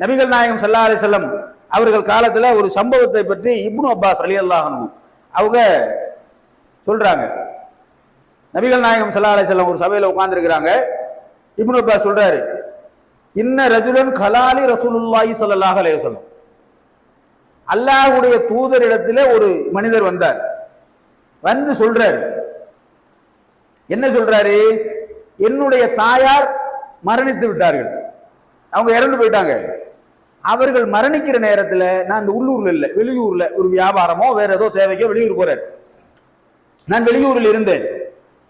நபிகள் நாயகம் சல்லா அலி செல்லம் அவர்கள் காலத்துல ஒரு சம்பவத்தை பற்றி இப்னு அப்பாஸ் அலி அல்லாஹனும் அவங்க சொல்றாங்க. நபிகள் நாயகம் சல்லா அலி செல்லம் ஒரு சபையில உட்காந்துருக்கிறாங்க இப்னு அப்பாஸ் சொல்றாரு இன்ன ரஜுலன் கலாலி ரசூலுல்லாஹி ஸல்லல்லாஹு அலைஹி வஸல்லம். தூதர் தூதரிடத்திலே ஒரு மனிதர் வந்தார். வந்து சொல்றாரு. என்ன சொல்றாரு? என்னுடைய தாயார் மரணித்து விட்டார்கள். அவங்க இறந்து போயிட்டாங்க. அவர்கள் மரணிக்கிற நேரத்தில் நான் இந்த உள்ளூர்ல இல்லை வெளியூர்ல ஒரு வியாபாரமோ வேற ஏதோ தேவைக்கோ வெளியூர் போறாரு. நான் வெளியூரில் இருந்தேன்.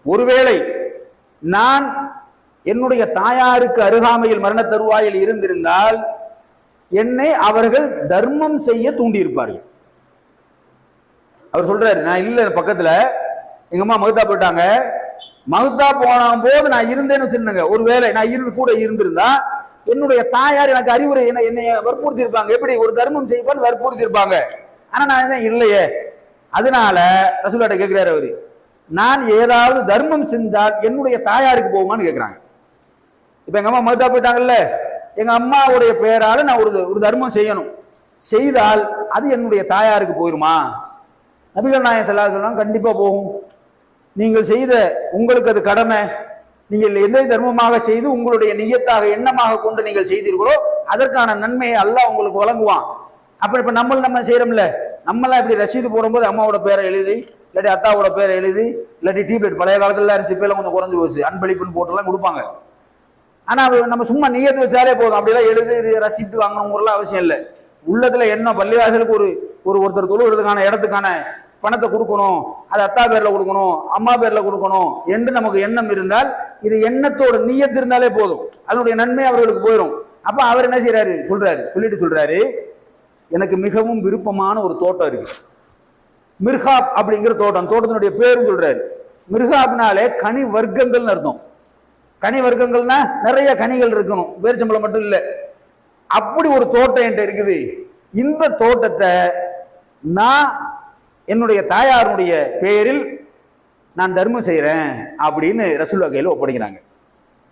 ஒருவேளை நான் என்னுடைய தாயாருக்கு அருகாமையில் மரண தருவாயில் இருந்திருந்தால் என்னை அவர்கள் தர்மம் செய்ய தூண்டியிருப்பார்கள். அவர் சொல்றாரு நான் இல்லை பக்கத்துல எங்க அம்மா மகுத்தா போயிட்டாங்க. மகுத்தா போன போது நான் இருந்தேன்னு வச்சிருந்தேங்க ஒருவேளை நான் இருந்து கூட இருந்திருந்தா என்னுடைய தாயார் எனக்கு அறிவுரை என்ன என்னை வற்புறுத்தி இருப்பாங்க எப்படி? ஒரு தர்மம் செய்வான்னு வற்புறுத்தி இருப்பாங்க ஆனா நான் தான் இல்லையே. அதனால ரசூலாட்ட கேட்கிறாரு அவரு நான் ஏதாவது தர்மம் செஞ்சால் என்னுடைய தாயாருக்கு போகுமான்னு கேட்கிறாங்க இப்ப எங்க அம்மா மருதா போயிட்டாங்கல்ல எங்க அம்மாவுடைய பெயரால நான் ஒரு ஒரு தர்மம் செய்யணும். செய்தால் அது என்னுடைய தாயாருக்கு போயிருமா? நபிகள் நாயன் செல்லாதுலாம் கண்டிப்பா போகும். நீங்கள் செய்த உங்களுக்கு அது கடமை. நீங்கள் எந்த தர்மமாக செய்து உங்களுடைய நியத்தாக எண்ணமாக கொண்டு நீங்கள் செய்தீர்களோ அதற்கான நன்மையை அல்லாஹ் உங்களுக்கு வழங்குவான். அப்போ இப்போ நம்ம நம்ம செய்கிறோம்ல நம்மளாம் இப்படி ரசீது போடும்போது அம்மாவோட பேரை எழுதி இல்லாட்டி அத்தாவோட பேரை எழுதி இல்லாட்டி டீப்ளேட் பழைய காலத்துல இருந்துச்சு இப்ப கொஞ்சம் குறைஞ்சி போச்சு அன்பளிப்புன்னு போட்டுலாம் கொடுப்பாங்க. ஆனால் நம்ம சும்மா நீயத்து வச்சாலே போதும் அப்படிலாம் எழுதி ரசிட்டு வாங்கணுங்கிறலாம் அவசியம் இல்லை. உள்ளத்தில் என்ன பள்ளிவாசலுக்கு ஒரு ஒரு ஒருத்தர் தொழுகிறதுக்கான இடத்துக்கான பணத்தை கொடுக்கணும் அது அத்தா பேரில் கொடுக்கணும் அம்மா பேரில் கொடுக்கணும் என்று நமக்கு எண்ணம் இருந்தால் இது எண்ணத்தோட நீயத்து இருந்தாலே போதும். அதனுடைய நன்மை அவர்களுக்கு போயிடும் அப்போ அவர் என்ன செய்கிறாரு சொல்கிறாரு சொல்லிட்டு சொல்கிறாரு எனக்கு மிகவும் விருப்பமான ஒரு தோட்டம் இருக்கு. மிர்ஹாப் அப்படிங்கிற தோட்டம் தோட்டத்தினுடைய பேரும் சொல்கிறாரு மிர்ஹாப்னாலே கனி வர்க்கங்கள்னு அர்த்தம். கனி வர்க்கங்கள்னா நிறைய கனிகள் இருக்கணும். பேரிச்சம்பளம் மட்டும் இல்லை. அப்படி ஒரு தோட்டம் என்கிட்ட இருக்குது. இந்த தோட்டத்தை நான் என்னுடைய தாயாருடைய பெயரில் நான் தர்மம் செய்கிறேன் அப்படின்னு ரசூல்லா கையில் ஒப்படைக்கிறாங்க.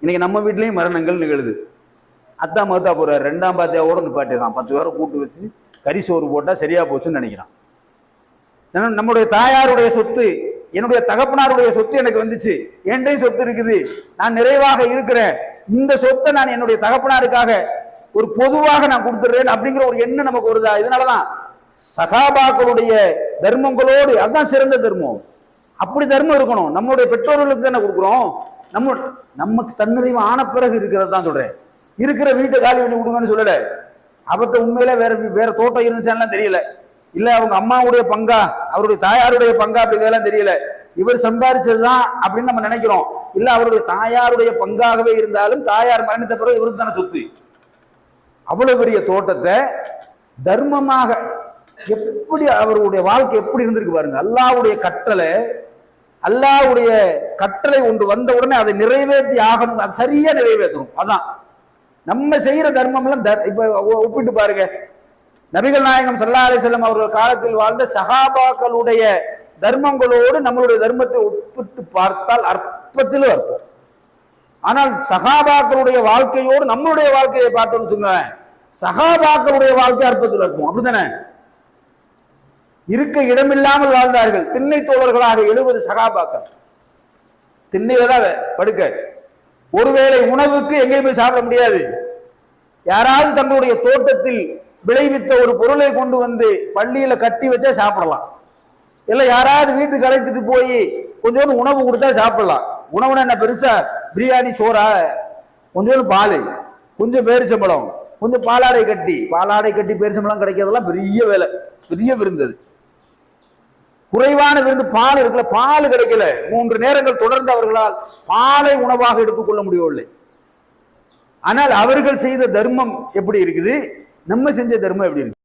இன்றைக்கி நம்ம வீட்லேயும் மரணங்கள் நிகழுது. அத்தா மகத்தா போறாரு. ரெண்டாம் பாத்தியாவோட நிப்பாட்டிடுறான் பத்து பேரை கூட்டு வச்சு கறி சோறு போட்டால் சரியாக போச்சுன்னு நினைக்கிறான். ஏன்னா நம்முடைய தாயாருடைய சொத்து என்னுடைய தகப்பனாருடைய சொத்து எனக்கு வந்துச்சு. என்டையும் சொத்து இருக்குது. நான் நிறைவாக இருக்கிறேன். இந்த சொத்தை நான் என்னுடைய தகப்பனாருக்காக ஒரு பொதுவாக நான் கொடுத்துடுறேன் அப்படிங்கிற ஒரு எண்ணம் நமக்கு வருதா? இதனாலதான் சகாபாக்களுடைய தர்மங்களோடு அதுதான் சிறந்த தர்மம். அப்படி தர்மம் இருக்கணும். நம்மளுடைய பெற்றோர்களுக்கு தானே கொடுக்குறோம். நம்ம நமக்கு தன்னிறைவு ஆன பிறகு இருக்கிறது தான் சொல்றேன். இருக்கிற வீட்டை காலி பண்ணி விடுங்கன்னு சொல்லல. அவர்கிட்ட உண்மையில வேற வேற தோட்டம் இருந்துச்சான்லாம் தெரியல. இல்ல அவங்க அம்மாவுடைய பங்கா அவருடைய தாயாருடைய பங்கா அப்படிங்கிறதெல்லாம் தெரியல. இவர் சம்பாரிச்சதுதான் அப்படின்னு நம்ம நினைக்கிறோம். இல்ல அவருடைய தாயாருடைய பங்காகவே இருந்தாலும் தாயார் மரணித்த பிறகு இவருக்கு தானே சொத்து. அவ்வளவு பெரிய தோட்டத்தை தர்மமாக எப்படி அவருடைய வாழ்க்கை எப்படி இருந்திருக்கு பாருங்க. அல்லாவுடைய கட்டளை அல்லாவுடைய கட்டளை ஒன்று வந்த உடனே அதை நிறைவேற்றி ஆகணும் அது சரியா நிறைவேற்றணும். அதான். நம்ம செய்யற தர்மம் எல்லாம் இப்ப ஒ- ஒப்பிட்டு பாருங்க. நபிகள் நாயகம் சல்லா அலைஹி அவர்கள் காலத்தில் வாழ்ந்த சகாபாக்களுடைய தர்மங்களோடு நம்மளுடைய தர்மத்தை ஒப்பிட்டு பார்த்தால் அற்பத்திலும் அற்பம். ஆனால் சகாபாக்களுடைய வாழ்க்கையோடு நம்மளுடைய வாழ்க்கையை பார்த்தோம்னு சொல்லுவேன் சகாபாக்களுடைய வாழ்க்கை அற்பத்தில் இருக்கும் அப்படித்தானே? இருக்க இடமில்லாமல் வாழ்ந்தார்கள். திண்ணை தோழர்களாக எழுபது சகாபாக்கள். திண்ணையில தான் படுக்க. ஒருவேளை உணவுக்கு எங்கேயும் போய் சாப்பிட முடியாது. யாராவது தங்களுடைய தோட்டத்தில் விளைவித்த ஒரு பொருளை கொண்டு வந்து பள்ளியில கட்டி வச்சா சாப்பிடலாம். இல்ல யாராவது வீட்டுக்கு அழைத்துட்டு போய் கொஞ்சோண்டு உணவு கொடுத்தா சாப்பிடலாம். உணவுனா என்ன பெருசா? பிரியாணி சோறா? கொஞ்சோண்டு பால். கொஞ்சம் பேரிச்சம்பழம். கொஞ்சம் பாலாடை கட்டி. பாலாடை கட்டி பேரிச்சம்பழம் கிடைக்கிறதெல்லாம் பெரிய வேலை. பெரிய விருந்தது குறைவான விருந்து பால் இருக்குல்ல பால் கிடைக்கல. மூன்று நேரங்கள் தொடர்ந்து அவர்களால் பாலை உணவாக எடுத்துக்கொள்ள முடியவில்லை. ஆனால் அவர்கள் செய்த தர்மம் எப்படி இருக்குது? நம்ம செஞ்ச தர்மம் எப்படி இருக்கு?